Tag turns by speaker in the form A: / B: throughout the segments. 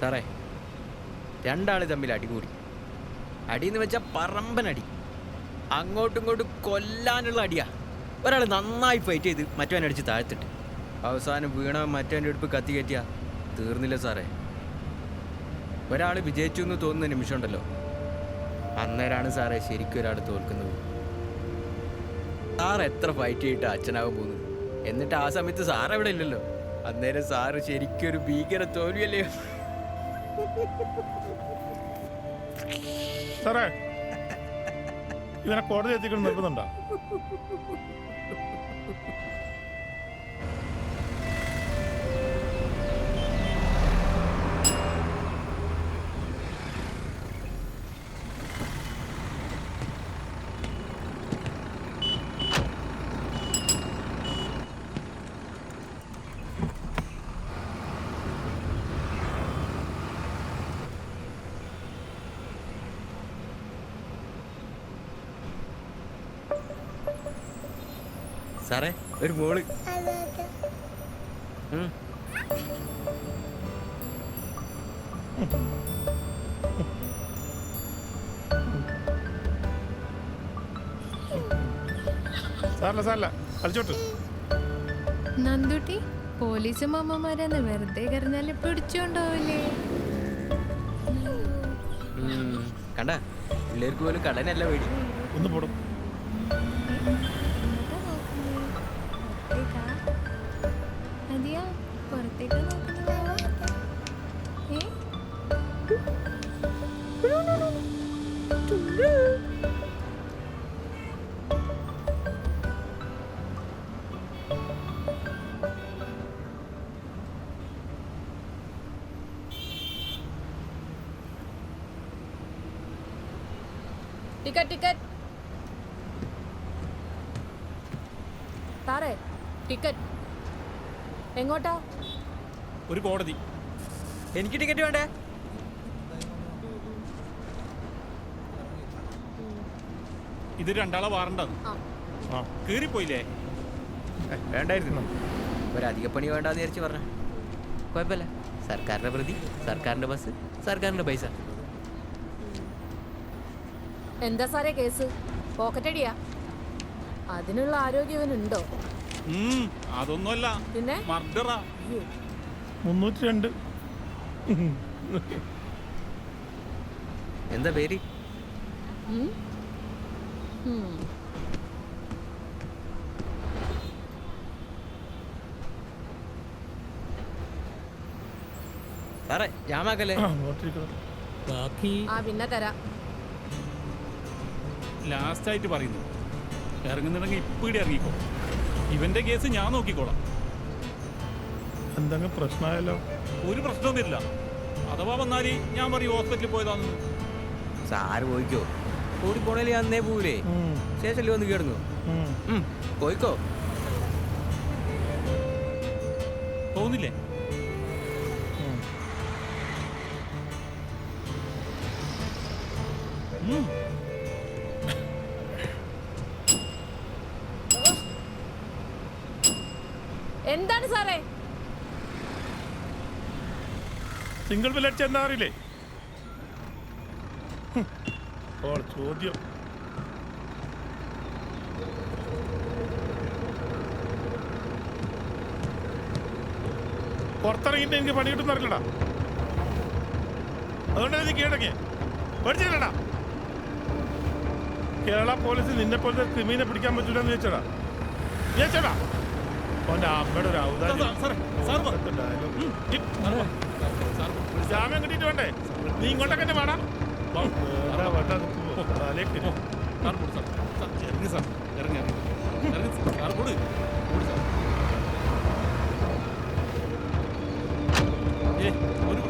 A: സാറേ രണ്ടാൾ തമ്മിൽ അടികൂടി. അടിയെന്ന് വെച്ചാൽ പറമ്പനടി. അങ്ങോട്ടും ഇങ്ങോട്ടും കൊല്ലാനുള്ള അടിയാ. ഒരാൾ നന്നായി ഫൈറ്റ് ചെയ്ത് മറ്റവൻ അടിച്ച് താഴ്ത്തിട്ട്. അവസാനം വീണ മറ്റവന്റെ അടുപ്പ് കത്തി കയറ്റിയാ. തീർന്നില്ല സാറേ. ഒരാൾ വിജയിച്ചു എന്ന് തോന്നുന്ന നിമിഷമുണ്ടല്ലോ. അന്നേരാണ് സാറേ ശരിക്കും ഒരാൾ തോൽക്കുന്നത്. സാർ എത്ര ഫൈറ്റ് ചെയ്തിട്ട് അച്ഛനാകും പോകുന്നത് എന്നിട്ട് ആ സമയത്ത് സാർ അവിടെ ഇല്ലല്ലോ. അന്നേരം സാറ് ശരിക്കും ഒരു ഭീകര തോൽവിയല്ലേ?
B: സാറേ ഇവനെ കോടതി എത്തിക്കണം നിർബന്ധമുണ്ടോ?
A: സാറേ ഒരു മോൾ.
B: സാറില്ല സാറില്ല കളിച്ചോട്ട്.
C: നന്ദുട്ടി പോലീസ് മാമ്മമാരെന്ന് വെറുതെ കരഞ്ഞാൽ പിടിച്ചോണ്ടാവില്ലേ?
A: കണ്ടാ കണ്ട? പിള്ളേർക്ക് പോലും കടനല്ല പേടി.
B: ഒന്ന് പോടും.
D: ടിക്കറ്റ് ടിക്കറ്റ് സാറേ ടിക്കറ്റ് എങ്ങോട്ടാ?
B: ഒരു കോടതി.
A: എനിക്ക് ടിക്കറ്റ് വേണ്ടേ?
B: ഇത് രണ്ടാളെ വാറണ്ടാണ്
D: ആ.
B: ആ. കീറിപ്പോയില്ലേ?
A: വേണ്ടായിരുന്നു. ഒരധിക പണി വേണ്ടാന്ന് വിചാരിച്ച് പറഞ്ഞ. കുഴപ്പമില്ല. സർക്കാരിന്റെ പ്രതി സർക്കാരിന്റെ ബസ് സർക്കാരിന്റെ പൈസ.
D: എന്താ സാറേ കേസ്? പോക്കറ്റടിയാ അതിനുള്ള ആരോഗ്യം ഇവനുണ്ടോ?
E: അതൊന്നുമല്ല.
D: പിന്നെ?
E: മർഡറാ.
B: മുന്നൂറ്റി രണ്ട്
A: എന്താ പേര്. സാറേ ജാമാക്കല്ലേ?
E: ബാക്കി
D: ആ പിന്നെ തരാം.
E: ലാസ്റ്റ് ആയിട്ട് പറയുന്നു. ഇറങ്ങുന്നുണ്ടെങ്കിൽ ഇപ്പിടി ഇറങ്ങിക്കോ. ഇവന്റെ കേസ് ഞാൻ നോക്കിക്കോളാം.
B: എന്തെങ്കിലും പ്രശ്നമായല്ലോ?
E: ഒരു പ്രശ്നവും വരില്ല. അഥവാ വന്നാൽ ഞാൻ പറയും ഹോസ്പിറ്റലിൽ പോയതാന്ന്.
A: സാറ് പോയിക്കോ. കൂടി പോണേൽ അന്നേ
B: പോവില്ലേ
A: ശേഷം വന്ന് കേടുന്നു. പോയിക്കോ.
E: തോന്നില്ലേ?
D: എന്താണ് സാറേ.
B: സിംഗിൾ ബില്ലറ്റ് എന്താ അറിയില്ലേ ചോദ്യം. പുറത്തിറങ്ങിയിട്ട് എനിക്ക് പണി കിട്ടുന്ന അറിയില്ലടാ. അതുകൊണ്ടാണ് നീ കീഴടങ്ങിയ. പേടിച്ചില്ലടാ കേരള പോലീസ് നിന്നെ പോലത്തെ ക്രിമീനെ പിടിക്കാൻ പറ്റൂലെന്ന് ചോദിച്ചടാ ചോദിച്ചടാ ഓന്റെ അമ്മയുടെ ഒരു ഔദാര്യം. ജാമ്യം കിട്ടിയിട്ട് വേണ്ടേ? നീ ഇങ്ങോട്ടൊക്കെ തന്നെ വേണം
E: ഇറങ്ങി സാർ. ഇറങ്ങി ഇറങ്ങി. സാർ. കൊടു കൊടു സാർ. ഏ ഒരു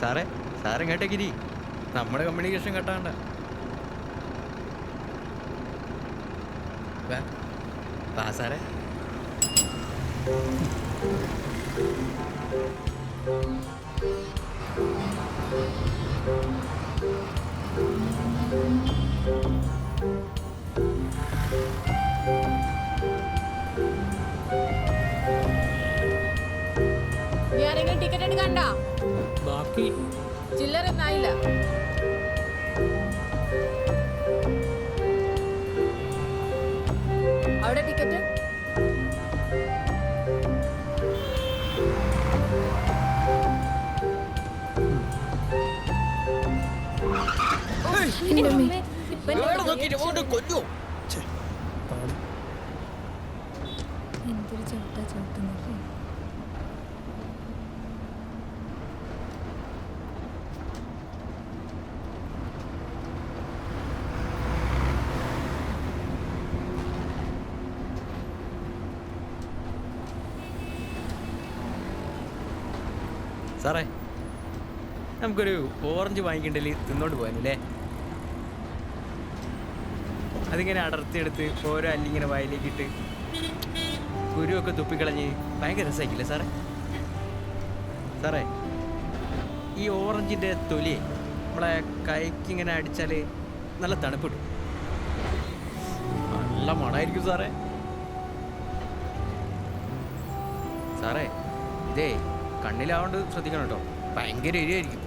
A: സാറേ സാറേ കേട്ടേ ഗിരി നമ്മുടെ കമ്മ്യൂണിക്കേഷൻ കേട്ടാണ്ട വാ. സാറേ.
E: ടിക്കറ്റ് എടുക്കണ്ടോ ബാക്കി.
D: ചില്ലറ ഒന്നായില്ല അവിടെ ടിക്കറ്റ്?
C: എന്തൊരു ചവിട്ടാ ചവിട്ടുന്നത്
A: സാറേ നമുക്കൊരു ഓറഞ്ച് വാങ്ങിക്കണ്ടല്ലേ തിന്നോണ്ട് പോകാനല്ലേ? അതിങ്ങനെ അടർത്തിയെടുത്ത് ഓരോ അല്ലിങ്ങനെ വായിലേക്ക് ഇട്ട് കുരുവൊക്കെ തുപ്പിക്കളഞ്ഞ് ഭയങ്കര രസമായിക്കില്ലേ സാറേ? സാറേ ഈ ഓറഞ്ചിന്റെ തൊലിയെ നമ്മളെ കൈക്ക് ഇങ്ങനെ അടിച്ചാൽ നല്ല തണുപ്പിടും. നല്ല മണമായിരിക്കും സാറേ. സാറേ ഇതേ കണ്ണിലാവണ്ട് ശ്രദ്ധിക്കണം കേട്ടോ ഭയങ്കര എരിയായിരിക്കും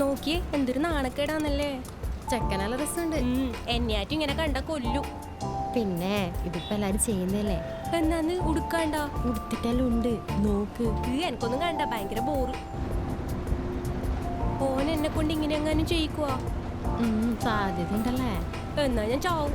F: നോക്കിയേ എന്തൊരു നാണക്കേടാന്നല്ലേ.
C: ചെക്കനല്ല രസമുണ്ട്.
F: എന്നെയാറ്റും ഇങ്ങനെ കണ്ട കൊല്ലു.
C: പിന്നെ ഇതിപ്പോ എല്ലാരും ചെയ്യുന്നല്ലേ
F: എന്നാന്ന് ഉടുക്കാണ്ട?
C: ഉടുത്തിട്ടെല്ലാം ഉണ്ട്. നോക്ക്.
F: എനിക്കൊന്നും കണ്ട ഭയങ്കര ബോറ് ഓൻ എന്നെ കൊണ്ട് ഇങ്ങനെ എങ്ങാനും ചെയ്യിക്കുവാ?
C: സാധ്യത ഉണ്ടല്ലേ
F: എന്നാ ഞാൻ ചാവും.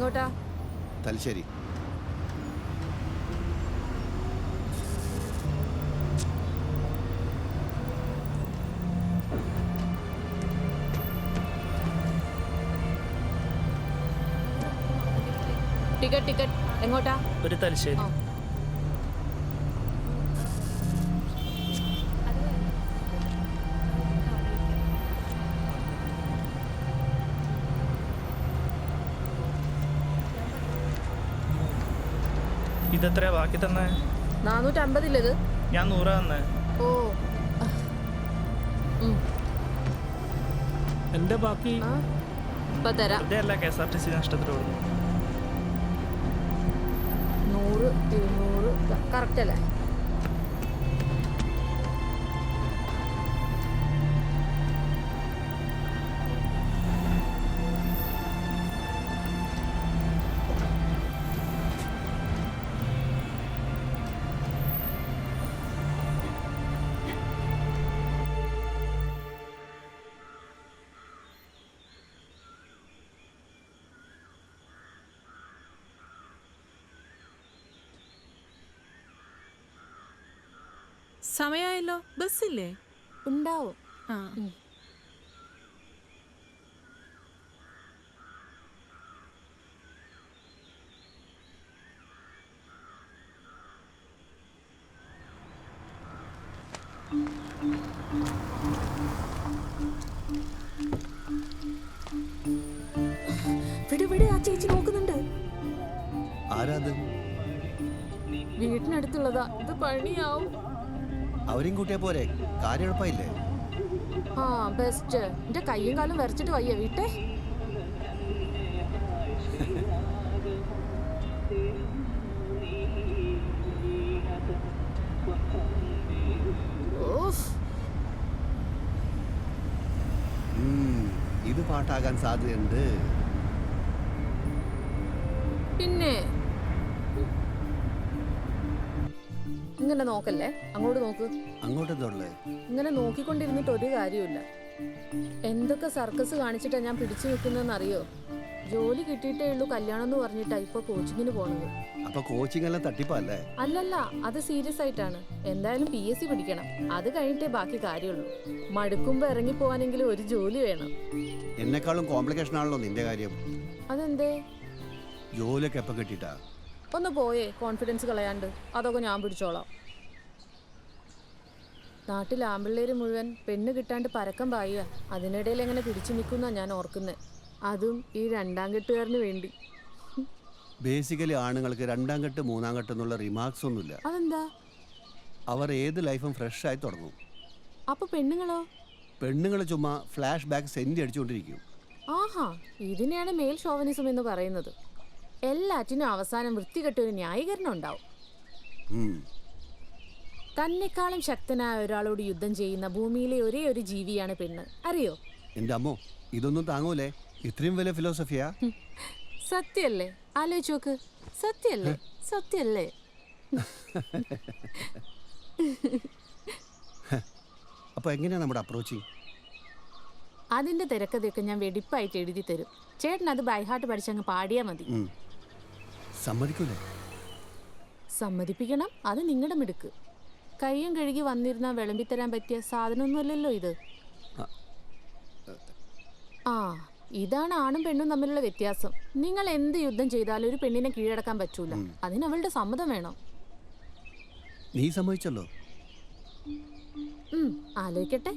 D: എങ്ങോട്ടാ?
G: തലശ്ശേരി.
D: ടിക്കറ്റ് ടിക്കറ്റ് എങ്ങോട്ടാ?
H: ഒരു തലശ്ശേരി. ഇതെത്രയാ ബാക്കി തന്നെ?
D: നാനൂറ്റമ്പതില്ലത്
H: ഞാൻ നൂറാ തന്നെ.
D: ഓ.
E: എന്റെ ബാക്കി?
D: ഇപ്പൊ തരാം.
H: വെറുതെ അല്ല K S R T C നഷ്ടത്തിൽ
D: നൂറ് ഇരുന്നൂറ് കറക്റ്റ് അല്ലേ?
I: സമയമായല്ലോ ബസ്സില്ലേ?
D: ഉണ്ടാവും.
I: ആ. വിട് വിട് ആ ചേച്ചി നോക്കുന്നുണ്ട്.
D: വീട്ടിനടുത്തുള്ളതാ. ഇത് പണിയാവും.
G: അവരെയും കൂട്ടിയാ പോരെ? കാര്യം എളുപ്പമില്ലേ
D: ആ ബെസ്റ്റ് എന്റെ കയ്യും കാലും വരച്ചിട്ട് വയ്യ വീട്ടെ.
G: ഇത് പാട്ടാകാൻ സാധ്യതയുണ്ട്.
D: പിന്നെ ഇങ്ങനെ നോക്കല്ലേ? അങ്ങോട്ട് നോക്ക്.
G: അങ്ങോട്ട്
D: ഇങ്ങനെ നോക്കിക്കൊണ്ടിരുന്നിട്ട് ഒരു കാര്യമില്ല എന്തൊക്കെ സർക്കസ് കാണിച്ചിട്ടാ ഞാൻ പിടിച്ചു നിൽക്കുന്നതെന്ന് അറിയോ ജോലി കിട്ടിയിട്ടേ ഉള്ളൂ കല്യാണം എന്ന് പറഞ്ഞിട്ടാ ഇപ്പൊ കോച്ചിങ്ങിന് പോണത്.
G: അപ്പൊ കോച്ചിങ് എല്ലാം തട്ടിപ്പല്ലേ?
D: അല്ലല്ല അത് സീരിയസ് ആയിട്ടാണ്. എന്തായാലും പി എസ് സി പിടിക്കണം അത് കഴിഞ്ഞിട്ടേ ബാക്കി കാര്യമുള്ളൂ. മടുക്കുമ്പോ ഇറങ്ങി പോവാനെങ്കിലും ഒരു ജോലി വേണം.
G: എന്നെക്കാളും കോംപ്ലിക്കേഷൻ ആണല്ലോ നിന്റെ കാര്യം.
D: അതെന്തേ?
G: ജോലിയൊക്കെ എപ്പൊ കിട്ടിയിട്ടാ?
D: ഒന്ന് പോയേ കോൺഫിഡൻസ് കളയാണ്ട്. അതൊക്കെ ഞാൻ പിടിച്ചോളാം. നാട്ടിൽ ആമ്പിള്ളേര് മുഴുവൻ പെണ്ണ് കിട്ടാണ്ട് പരക്കം പായുക. അതിനിടയിൽ എങ്ങനെ പിടിച്ചു നിൽക്കുന്ന ഞാൻ ഓർക്കുന്നത് അതും ഈ രണ്ടാം കെട്ടുകാരന് വേണ്ടി.
G: ബേസിക്കലി ആണുങ്ങൾക്ക് രണ്ടാം കെട്ട് മൂന്നാം കെട്ട് എന്നുള്ള റിമാർക്സ് ഒന്നുമില്ല.
D: അതെന്താ?
G: അവർ ഏത് ലൈഫും ഫ്രഷ് ആയി തുടങ്ങും.
D: അപ്പൊ പെണ്ണുങ്ങളോ?
G: പെണ്ണുങ്ങൾ ചുമ്മാ ഫ്ലാഷ് ബാക്ക് സെന്റി അടിച്ചുകൊണ്ടിരിക്കും.
D: ആഹാ ഇതിനെയാണ് മേൽ ഷോവനിസം എന്ന് പറയുന്നത്. എല്ലാറ്റിനും അവസാനം വൃത്തികെട്ട ഒരു ന്യായീകരണം ഉണ്ടാവും. തന്നെക്കാളും ശക്തനായ ഒരാളോട് യുദ്ധം ചെയ്യുന്ന ഭൂമിയിലെ ഒരേ ഒരു ജീവിയാണ് പെണ്ണ്. അറിയോ?
G: എന്റെ അമ്മോ ഇതൊന്നും താങ്ങൂലേ? ഇത്രയും വലിയ ഫിലോസഫിയാ
D: സത്യല്ലേ ആലോചിച്ച് നോക്ക്. സത്യല്ലേ സത്യല്ലേ
G: അപ്പൊ എങ്ങനെയാണ് നമ്മുടെ അപ്രോച്ചിങ്
D: അതിന്റെ തിരക്കഥയൊക്കെ ഞാൻ വെടിപ്പായിട്ട് എഴുതി തരും ചേട്ടൻ അത് ബൈഹാർട്ട് പഠിച്ചങ്ങ് പാടിയാ മതി.
G: സമ്മതിക്കൂലേ?
D: സമ്മതിപ്പിക്കണം. അത് നിങ്ങളുടെ മിടുക്ക്. കയ്യും കഴുകി വന്നിരുന്ന വിളമ്പിത്തരാൻ പറ്റിയ സാധനമൊന്നുമല്ലല്ലോ ഇത്.
G: ആ.
D: ഇതാണ് ആണും പെണ്ണും തമ്മിലുള്ള വ്യത്യാസം. നിങ്ങൾ എന്ത് യുദ്ധം ചെയ്താലും ഒരു പെണ്ണിനെ കീഴടക്കാൻ പറ്റൂല. അതിന് അവളുടെ സമ്മതം വേണം.
G: നീ സമ്മതിച്ചല്ലോ?
D: ആലോചിക്കട്ടെ.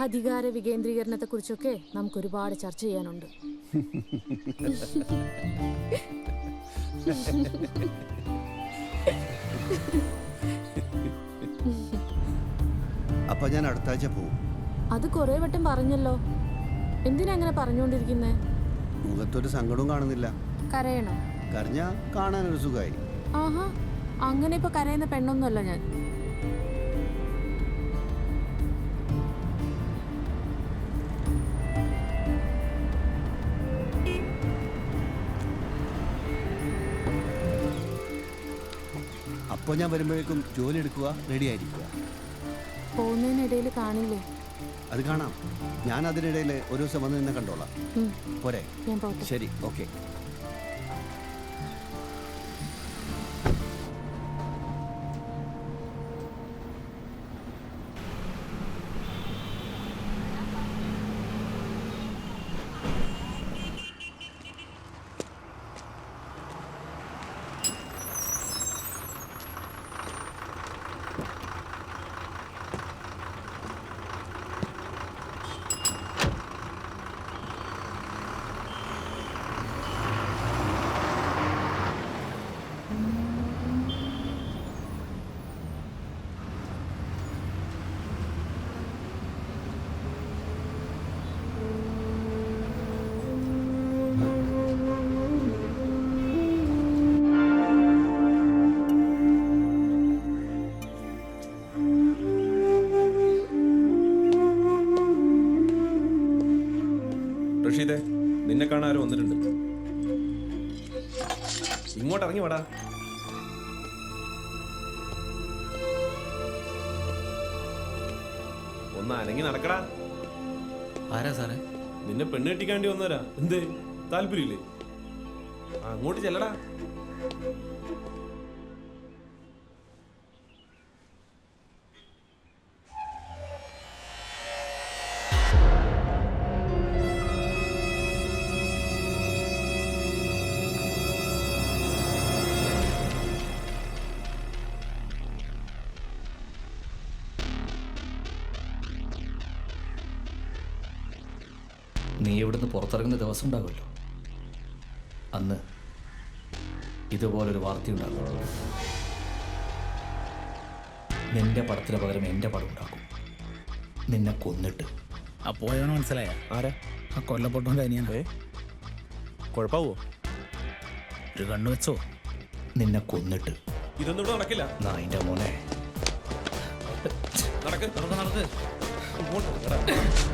D: അധികാര വികേന്ദ്രീകരണത്തെ കുറിച്ചൊക്കെ നമുക്ക് ഒരുപാട് ചർച്ച ചെയ്യാനുണ്ട്.
G: അപ്പോൾ ഞാൻ അടുത്ത ആഴ്ച പോവും.
D: അത് കൊറേ വട്ടം പറഞ്ഞല്ലോ. എന്തിനാ അങ്ങനെ പറഞ്ഞുകൊണ്ടിരിക്കുന്നേ
G: മുഖത്തൊരു സങ്കടവും കാണുന്നില്ല.
D: കരയണോ?
G: കരഞ്ഞ ഒരു സുഖായി
D: ആഹാ അങ്ങനെ ഇപ്പൊ കരയുന്ന പെണ്ണൊന്നുമല്ല ഞാൻ.
G: അപ്പോൾ ഞാൻ വരുമ്പോഴേക്കും ജോലി എടുക്കുക റെഡി ആയിരിക്കുക.
D: പോകുന്നതിനിടയിൽ കാണില്ലേ?
G: അത് കാണാം. ഞാൻ അതിനിടയിൽ ഒരു ദിവസം വന്ന് നിന്നെ കണ്ടോളാം. പോരെ? ശരി ഓക്കെ
J: റഷീദേ നിന്നെ കാണാൻ ആരോ വന്നിട്ടുണ്ട്. ഇങ്ങോട്ട് ഇറങ്ങി വാടാ. ഒന്ന് അനങ്ങി നടക്കടാ.
A: ആരാ സാറേ?
J: നിന്നെ പെണ്ണ് കെട്ടിക്കാണ്ടി വന്നവരാ. എന്തേ? താല്പര്യമില്ലേ? അങ്ങോട്ട് ചെല്ലടാ.
K: ഇവിടുന്ന് പുറത്തിറങ്ങുന്ന ദിവസം ഉണ്ടാകുമല്ലോ. അന്ന് ഇതുപോലൊരു വാർത്തയുണ്ടാകും നിന്റെ പടത്തിന് പകരം എന്റെ പടം ഉണ്ടാക്കും. നിന്നെ കൊന്നിട്ട്.
E: ആ പോയവന് മനസ്സിലായ?
J: ആരാ?
E: ആ കൊല്ലപ്പെട്ടവന്റെ അനിയൻ
J: കുഴപ്പാവോ?
E: ഒരു കണ്ണു വെച്ചോ.
K: നിന്നെ കൊന്നിട്ട്.
J: ഇതൊന്നും ഇവിടെ നടക്കില്ല.
K: നായിന്റെ മോനെ.
J: നടക്ക്. നടക്ക് നടക്ക്.